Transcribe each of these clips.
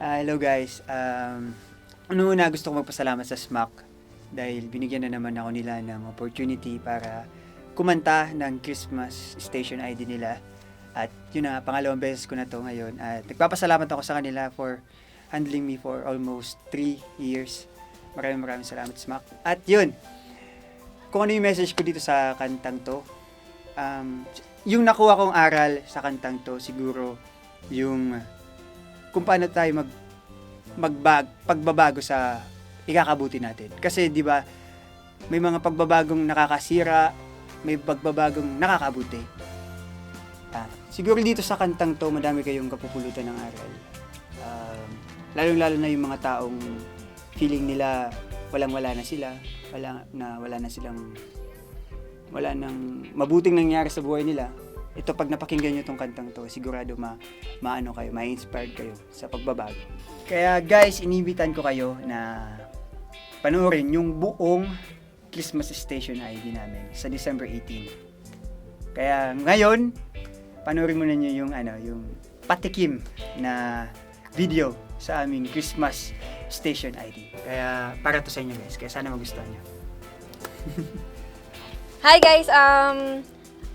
Ah, hello guys. Um, una gusto ko magpasalamat sa SMAC dahil binigyan na naman ako nila ng opportunity para kumanta ng Christmas station ID nila. At yun na, pangalawang beses ko na to ngayon. At nagpapasalamat ako sa kanila for handling me for almost 3 years. Maraming maraming salamat SMAC. At yun, kung ano yung message ko dito sa kantang to, um, yung nakuha kong aral sa kantang to, siguro yung kung paano tayo mag magbag pagbabago sa ikakabuti natin. Kasi 'di ba may mga pagbabagong nakakasira, may pagbabagong nakakabuti. Ah, siguro dito sa kantang to, madami kayong kapupulutan ng aral. Um, lalong-lalo na yung mga taong feeling nila walang-wala na sila, wala na wala na silang wala nang mabuting nangyari sa buhay nila. Ito pag napakinggan nyo tong kantang to, sigurado ma maano kayo, ma-inspired kayo sa pagbabago. Kaya guys, inibitan ko kayo na panoorin yung buong Christmas Station ID namin sa December 18. Kaya ngayon, panoorin muna nyo yung ano, yung patikim na video sa aming Christmas Station ID. Kaya para to sa inyo guys, kaya sana magustuhan nyo. Hi guys, um,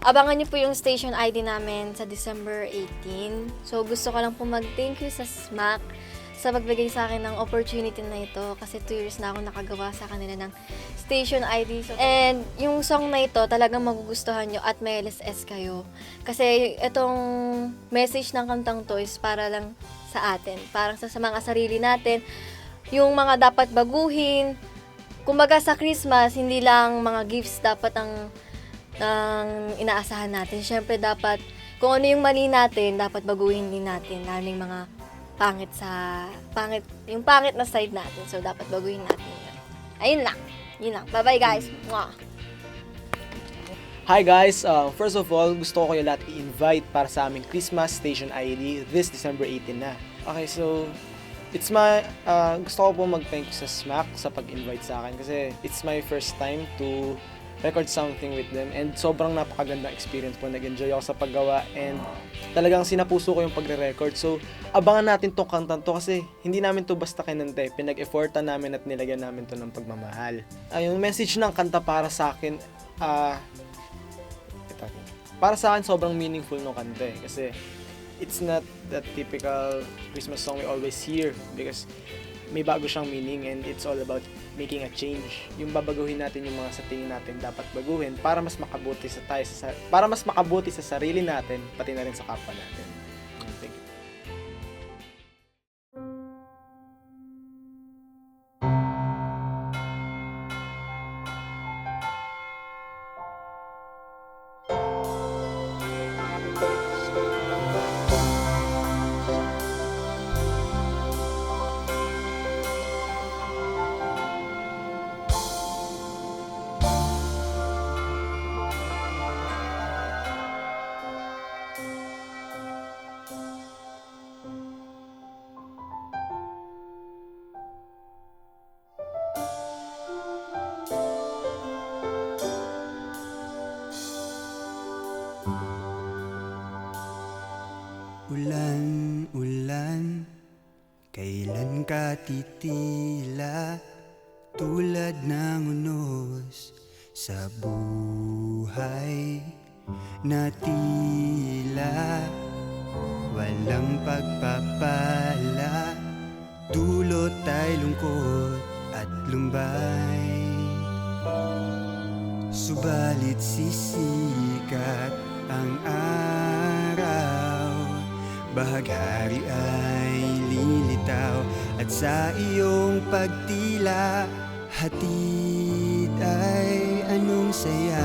abangan niyo po yung station ID namin sa December 18. So gusto ko lang po mag-thank you sa SMAC sa pagbigay sa akin ng opportunity na ito kasi 2 years na ako nakagawa sa kanila ng station ID. So, and yung song na ito talagang magugustuhan nyo at may LSS kayo. Kasi itong message ng kantang to is para lang sa atin, parang sa, sa mga sarili natin, yung mga dapat baguhin, kumbaga sa Christmas, hindi lang mga gifts dapat ang, ang inaasahan natin. Siyempre dapat, kung ano yung mali natin, dapat baguhin din natin. Lalo yung mga pangit sa, pangit, yung pangit na side natin. So, dapat baguhin natin yun. Ayun lang. Yun lang. Bye-bye guys. Mwah. Hi guys! Uh, first of all, gusto ko kayo lahat i-invite para sa aming Christmas Station ID this December 18 na. Okay, so it's my uh, gusto ko po mag-thank you sa SMAC sa pag-invite sa akin kasi it's my first time to record something with them and sobrang napakagandang experience po. Nag-enjoy ako sa paggawa and talagang sinapuso ko yung pagre-record. So, abangan natin tong kantan to kasi hindi namin to basta kinante. Pinag-effortan namin at nilagyan namin to ng pagmamahal. Uh, yung message ng kanta para sa akin, ah, ito. Para sa akin, sobrang meaningful nung kanta eh. Kasi, it's not that typical Christmas song we always hear because may bago siyang meaning and it's all about making a change. Yung babaguhin natin yung mga sa tingin natin dapat baguhin para mas makabuti sa tayo sa para mas makabuti sa sarili natin pati na rin sa kapwa natin. Kailan ka titila Tulad ng unos sa buhay Na tila walang pagpapala? Dulot ay lungkot at lumbay. Subalit sisikat ang araw Bahaghari ay lilitaw At sa iyong pagtila Hatid ay anong saya